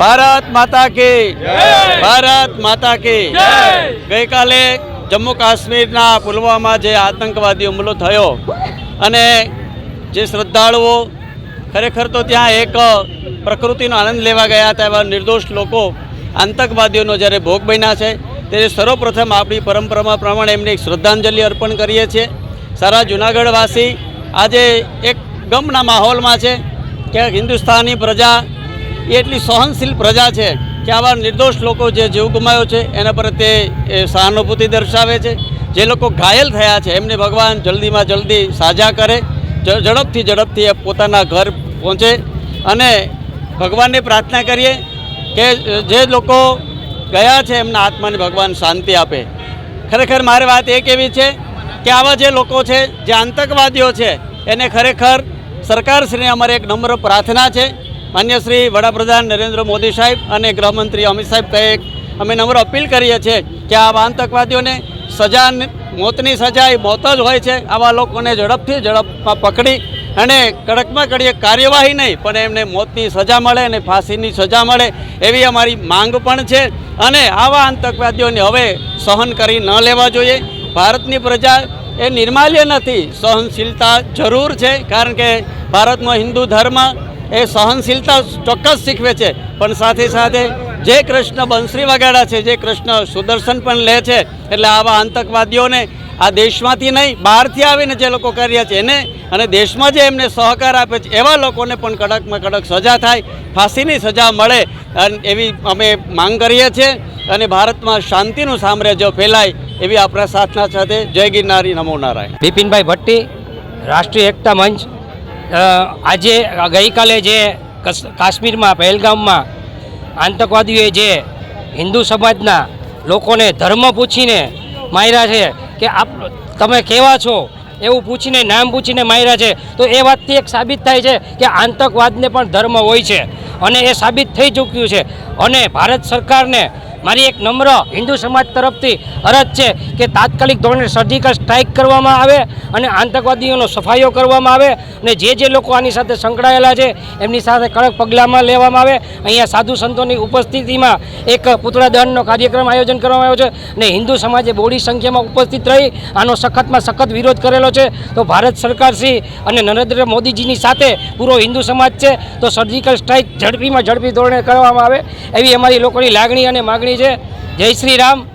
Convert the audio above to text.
ભારત માતા કી ભારત માતા કી ગઈકાલે જમ્મુ કાશ્મીરના પુલવામા જે આતંકવાદી હુમલો થયો અને જે શ્રદ્ધાળુઓ ખરેખર તો ત્યાં એક પ્રકૃતિનો આનંદ લેવા ગયા હતા એવા નિર્દોષ લોકો આતંકવાદીઓનો જ્યારે ભોગ બન્યા છે ત્યારે સર્વપ્રથમ આપણી પરંપરામાં પ્રમાણે એમને એક શ્રદ્ધાંજલિ અર્પણ કરીએ છીએ. સારા જુનાગઢવાસી આજે એક ગમના માહોલમાં છે. કે હિન્દુસ્તાની પ્રજા એ એટલી સહનશીલ પ્રજા છે કે આવા નિર્દોષ લોકો જે જીવ ગુમાવ્યો છે, એના પર તે સહાનુભૂતિ દર્શાવે છે. જે લોકો ઘાયલ થયા છે, એમને ભગવાન જલ્દીમાં જલ્દી સાજા કરે ઝડપથી ઝડપથી પોતાના ઘર પહોંચે અને ભગવાનને પ્રાર્થના કરીએ કે, જે લોકો ગયા છે, એમના આત્માને ભગવાન શાંતિ આપે. ખરેખર મારી વાત એક એવી છે કે આવા જે લોકો છે, જે આતંકવાદીઓ છે, એને ખરેખર સરકારશ્રીને અમારે એક નમ્ર પ્રાર્થના છે માન્ય શ્રી વડાપ્રધાન નરેન્દ્ર મોદી સાહેબ અને ગૃહમંત્રી અમિત સાહેબ કહે, અમે નમ્ર અપીલ કરીએ છીએ કે આવા આતંકવાદીઓને સજા મોતની સજા એ મોત જ હોય છે, આવા લોકોને ઝડપથી ઝડપમાં પકડી અને કડકમાં કડીએ કાર્યવાહી નહીં, પણ એમને મોતની સજા મળે અને ફાંસીની સજા મળે એવી અમારી માંગ પણ છે. અને આવા આતંકવાદીઓને હવે સહન કરી ન લેવા જોઈએ. ભારતની પ્રજા એ નિર્માલ્ય નથી. સહનશીલતા જરૂર છે, કારણ કે ભારતનો હિન્દુ ધર્મ એ સહનશીલતા ચોક્કસ શીખવે છે. પણ સાથે સાથે જે કૃષ્ણ બંસરી વગાડા છે, જે કૃષ્ણ સુદર્શન પણ લે છે, એટલે આવા આતંકવાદીઓને આ દેશમાંથી નહીં, બહારથી આવીને જે લોકો કર્યા છે, એને અને દેશમાં જે એમને સહકાર આપે છે, એવા લોકોને પણ કડકમાં કડક સજા થાય, ફાંસીની સજા મળે, અને એવી અમે માંગ કરીએ છીએ. અને ભારતમાં શાંતિનું સામ્રાજ્ય ફેલાય, એવી આપણા સાથના સાથે જય ગિરનારી નમો નારાયણ. બિપિનભાઈ ભટ્ટી, રાષ્ટ્રીય એકતા મંચ. આજે ગઈકાલે જે કાશ્મીરમાં, પહેલગામમાં આતંકવાદીઓએ જે હિન્દુ સમાજના લોકોને ધર્મ પૂછીને માર્યા છે કે આપ, તમે કેવા છો? એવું પૂછીને, નામ પૂછીને માર્યા છે. તો એ વાતથી એક સાબિત થાય છે કે આતંકવાદને પણ ધર્મ હોય છે. અને એ સાબિત થઈ ચૂક્યું છે. અને ભારત સરકારને મારી એક નમ્ર હિન્દુ સમાજ તરફથી અરજ છે કે તાત્કાલિક ધોરણે સર્જિકલ સ્ટ્રાઇક કરવામાં આવે અને આતંકવાદીઓનો સફાઈઓ કરવામાં આવે અને જે જે લોકો આની સાથે સંકળાયેલા છે, એમની સાથે કડક પગલાંમાં લેવામાં આવે. અહીંયા સાધુ સંતોની ઉપસ્થિતિમાં એક પુતળા દહનનો કાર્યક્રમ આયોજન કરવામાં આવ્યો છે અને હિન્દુ સમાજે બોડી સંખ્યામાં ઉપસ્થિત રહી, આનો સખતમાં સખત વિરોધ કરેલો છે. તો ભારત સરકાર શ્રી અને નરેન્દ્ર મોદીજીની સાથે પૂરો હિન્દુ સમાજ છે, તો સર્જિકલ સ્ટ્રાઇક ઝડપીમાં ઝડપી ધોરણે કરવામાં આવે એવી અમારી લોકોની લાગણી અને માગણી છે. જય શ્રી રામ